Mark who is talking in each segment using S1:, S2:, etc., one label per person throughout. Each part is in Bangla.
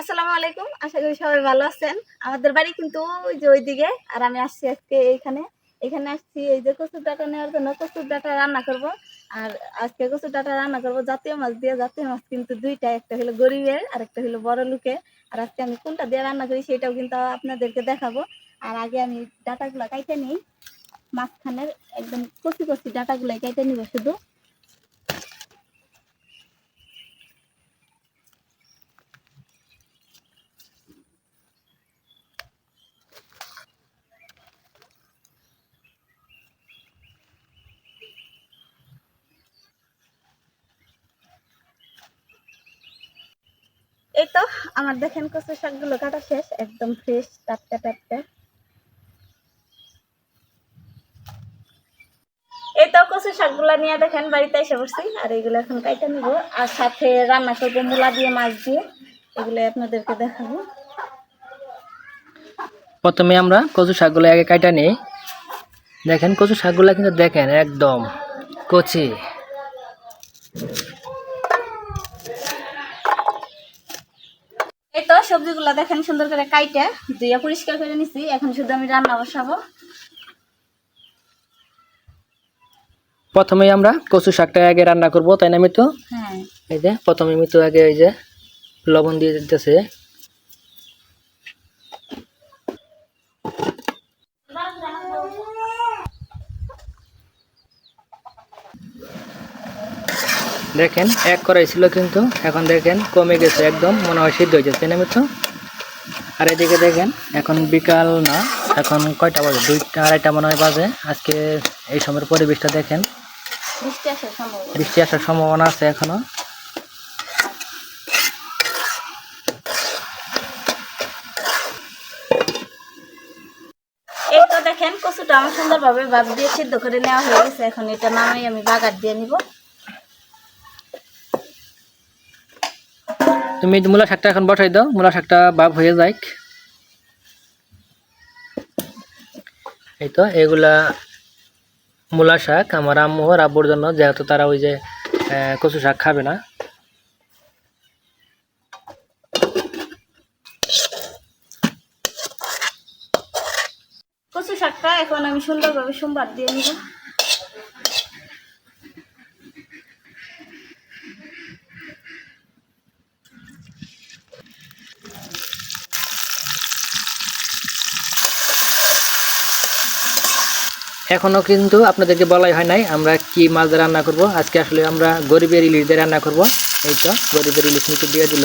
S1: আসসালামু আলাইকুম, আশা করি সবাই ভালো আছেন। আমাদের বাড়ি কিন্তু ওই যে ওইদিকে, আর আমি আসছি আজকে এইখানে। এখানে আসছি এই যে কচুর ডাটা নেওয়ার জন্য কচুর ডাটা রান্না করব। আর আজকে কচুর ডাটা রান্না করব, জাতীয় মাছ দিয়ে। জাতীয় মাছ কিন্তু দুইটা, একটা হলো গরিবের, আর একটা হলো বড় লোকের। আর আজকে আমি কোনটা দিয়ে রান্না করি সেটাও কিন্তু আপনাদেরকে দেখাবো। আর আগে আমি ডাটাগুলো কাইটে নিই, মাঝখানের একদম কচি কচি ডাটাগুলো কাইটে নিব শুধু। এই তো, আমার দেখেন কচু শাকগুলো কাটা শেষ, একদম ফ্রেশ টাটকা টাটকা। এই তো কচু শাকগুলো নিয়ে দেখেন, বাড়িতে এসে পড়ছি, আর এগুলো এখন কাইটা নিব। আর সাথে রান্না করব মূলা দিয়ে, মাছ দিয়ে, এগুলো আপনাদেরকে দেখাবো।
S2: প্রথমে আমরা কচু শাকগুলো আগে কাটা নিই। দেখেন কচু শাকগুলো কিন্তু দেখেন একদম কচি
S1: এই তো সবজিগুলো দেখেন সুন্দর করে কাইটা দুইয়া পরিষ্কার করে নিছি। এখন শুধু আমি রান্না বসাবো।
S2: প্রথমে আমরা কচু শাকটা আগে রান্না করব তাই না মিতু?
S1: হ্যাঁ।
S2: এই যে প্রথমে মিতু আগে এই যে লবণ দিয়ে দিতেছে। দেখেন এক করাই ছিল কিন্তু এখন দেখেন কমে গেছে একদম মনে হয় সিদ্ধ হয়েছে তাই না মিতু আর এদিকে দেখেন এখন বিকাল না এখন কয়টা বাজে? দুইটা আড়াইটা মনে হয় বাজে। আজকে এই সময়ের পরিবেশটা দেখেন।
S1: বৃষ্টি আসার
S2: বৃষ্টি আসার সম্ভাবনা আছে এখনও।
S1: এই তো দেখেন কচুটা আমার সুন্দরভাবে ভাব দিয়ে সিদ্ধ করে নেওয়া হয়ে গেছে। এখন এটা নামাই আমি বাগার দিয়ে নিব।
S2: তুমি মূলা শাকটা এখন বসাই দাও, মূলা শাকটা বাপ হয়ে যাক। এই তো, এগুলা মূলা শাক, আমার আম্মু আর আব্বুর জন্য, যেহেতু তারা ওই যে কচু শাক খাবে না।
S1: কচু শাকটা এখন আমি সুন্দরভাবে সোমবার দিয়ে নিব
S2: এখনও কিন্তু আপনাদেরকে বলাই হয় নাই আমরা কি মাছ দিয়ে রান্না করব। আজকে আসলে আমরা গরিবের ইলিশ দিয়ে রান্না করব। এই তো, গরিবের ইলিশ মিটু দিয়ে দিল।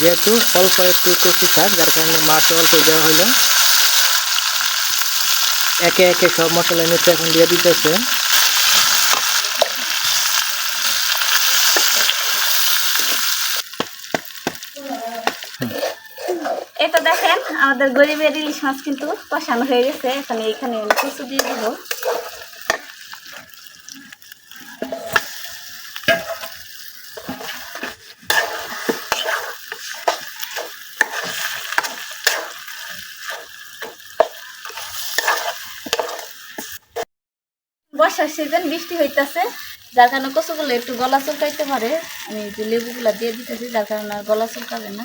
S2: যেহেতু অল্প একটু কচি শাক, যার কারণে মাছ অল্প দেওয়া হইল। একে একে সব মশলা মিটু এখন দিয়ে দিতেছে।
S1: তো দেখেন, আমাদের গরিবের ইলিশ মাছ কিন্তু কষানো হয়ে গেছে। এখন এইখানে কচু দিয়ে দিব। বর্ষার সিজন বৃষ্টি হইতেছে, যার কারণে কচুগুলো একটু গলা চুলকাইতে পারে। আমি যে লেবুগুলা দিয়ে দিতেছি, যার কারণে আর গলা চুলকাবে না।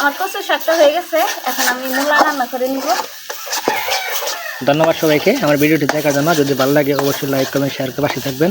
S1: আমার হয়ে গেছে।
S2: ধন্যবাদ সবাইকে। আমার ভিডিওটি দেখার জন্য যদি ভালো লাগে, অবশ্যই লাইক কমেন্ট শেয়ার করে পাশে থাকবেন।